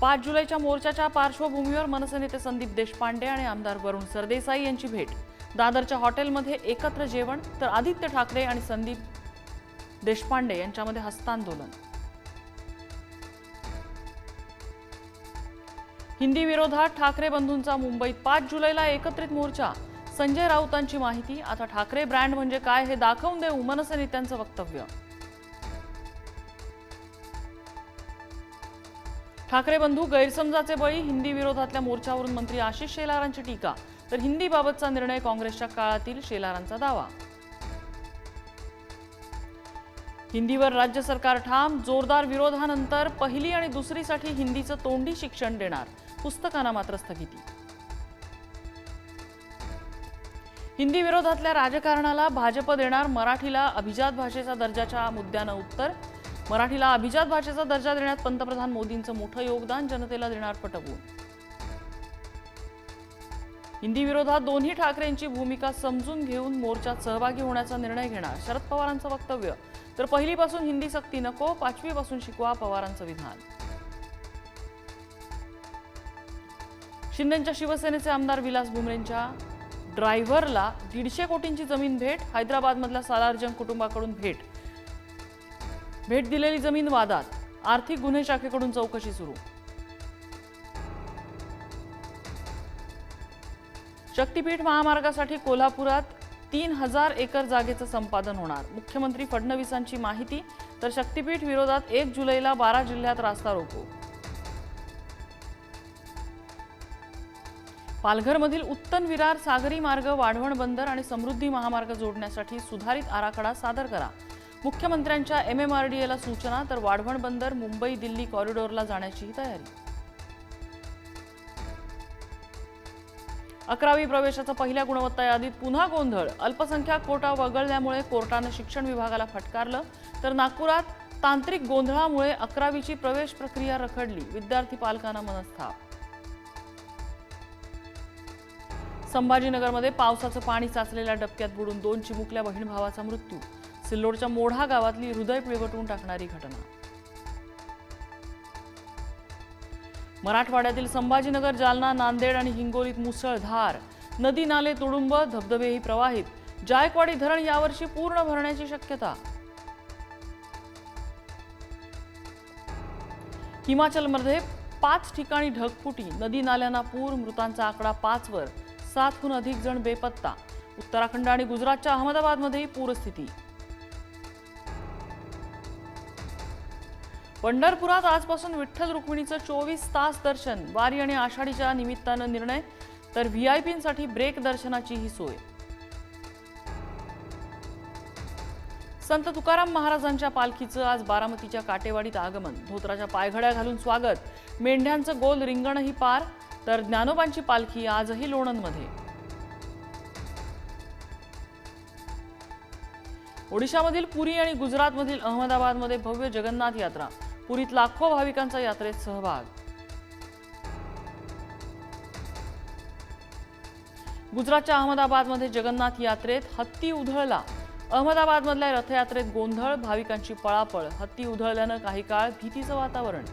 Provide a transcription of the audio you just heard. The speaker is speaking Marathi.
पाच जुलैच्या मोर्चाच्या पार्श्वभूमीवर मनसे नेते संदीप देशपांडे आणि आमदार वरुण सरदेसाई यांची भेट. दादरच्या हॉटेलमध्ये एकत्र जेवण तर आदित्य ठाकरे आणि संदीप देशपांडे यांच्यामध्ये हस्तांदोलन. हिंदी विरोधात ठाकरे बंधूंचा मुंबईत पाच जुलैला एकत्रित मोर्चा. संजय राऊतांची माहिती आता ठाकरे ब्रँड म्हणजे काय हे दाखवून देऊ मनसे नेत्यांचं वक्तव्य. ठाकरे बंधू गैरसमजाचे बळी हिंदी विरोधातल्या मोर्चावरून मंत्री आशिष शेलारांची टीका. तर हिंदीबाबतचा निर्णय काँग्रेसच्या काळातील शेलारांचा दावा. हिंदीवर राज्य सरकार ठाम जोरदार विरोधानंतर पहिली आणि दुसरीसाठी हिंदीचं तोंडी शिक्षण देणार पुस्तकांना मात्र स्थगिती. हिंदी विरोधातल्या राजकारणाला भाजप देणार मराठीला अभिजात भाषेचा दर्जाच्या मुद्द्यानं उत्तर मराठीला अभिजात भाषेचा दर्जा देण्यात पंतप्रधान मोदींचं मोठं योगदान जनतेला देणार पटवून. हिंदी विरोधात दोन्ही ठाकरेंची भूमिका समजून घेऊन मोर्चात सहभागी होण्याचा निर्णय घेणार शरद पवारांचं वक्तव्य. तर पहिलीपासून हिंदी सक्ती नको पाचवीपासून शिकवा पवारांचं विधान. शिंदेच्या शिवसेनेचे आमदार विलास भुमरेंच्या ड्रायव्हरला दीडशे कोटींची जमीन भेट हैदराबादमधल्या सालारजंग कुटुंबाकडून भेट. भेट दिलेली जमीन वादात. आर्थिक गुन्हे शाखेकडून चौकशी सुरू. शक्तीपीठ महामार्गासाठी कोल्हापुरात तीन हजार एकर जागेचं संपादन होणार. मुख्यमंत्री फडणवीसांची माहिती तर शक्तीपीठ विरोधात एक जुलैला बारा जिल्ह्यात रास्ता रोको. पालघरमधील उत्तन विरार सागरी मार्ग वाढवण बंदर आणि समृद्धी महामार्ग जोडण्यासाठी सुधारित आराखडा सादर करा. मुख्यमंत्र्यांच्या एम एम आर डी एला सूचना तर वाढवण बंदर मुंबई दिल्ली कॉरिडॉरला जाण्याचीही तयारी. अकरावी प्रवेशाचा पहिल्या गुणवत्ता यादीत पुन्हा गोंधळ. अल्पसंख्याक कोटा वगळल्यामुळे कोर्टानं शिक्षण विभागाला फटकारलं तर नागपुरात तांत्रिक गोंधळामुळे अकरावीची प्रवेश प्रक्रिया रखडली. विद्यार्थी पालकांना मनस्ताप. संभाजीनगरमध्ये पावसाचं पाणी साचलेल्या डबक्यात बुडून दोन चिमुकल्या बहीण भावाचा मृत्यू. सिल्लोडच्या मोढा गावातली हृदय पिळवटून टाकणारी घटना. मराठवाड्यातील संभाजीनगर जालना नांदेड आणि हिंगोलीत मुसळधार नदी नाले तुडुंब धबधबेही प्रवाहित. जायकवाडी धरण यावर्षी पूर्ण भरण्याची शक्यता. हिमाचलमध्ये पाच ठिकाणी ढगफुटी. नदी नाल्यांना पूर मृतांचा आकडा पाचवर सातहून अधिक जण बेपत्ता. उत्तराखंड आणि गुजरातच्या अहमदाबादमध्येही पूरस्थिती. पंढरपुरात आजपासून विठ्ठल रुक्मिणीचं चोवीस तास दर्शन वारी आणि आषाढीच्या निमित्तानं निर्णय तर व्ही आय पींसाठी ब्रेक दर्शनाची ही सोय. संत तुकाराम महाराजांच्या पालखीचं आज बारामतीच्या काटेवाडीत आगमन. धोत्राच्या पायघड्या घालून स्वागत. मेंढ्यांचं गोल रिंगणही पार तर ज्ञानोबांची पालखी आजही लोणंदमध्ये. ओडिशामधील पुरी आणि गुजरातमधील अहमदाबादमध्ये भव्य जगन्नाथ यात्रा. पुरीत लाखो भाविकांचा यात्रेत सहभाग. गुजरातच्या अहमदाबादमध्ये जगन्नाथ यात्रेत हत्ती उधळला. अहमदाबादमधल्या रथयात्रेत गोंधळ भाविकांची पळापळ हत्ती उधळल्यानं काही काळ भीतीचं वातावरण.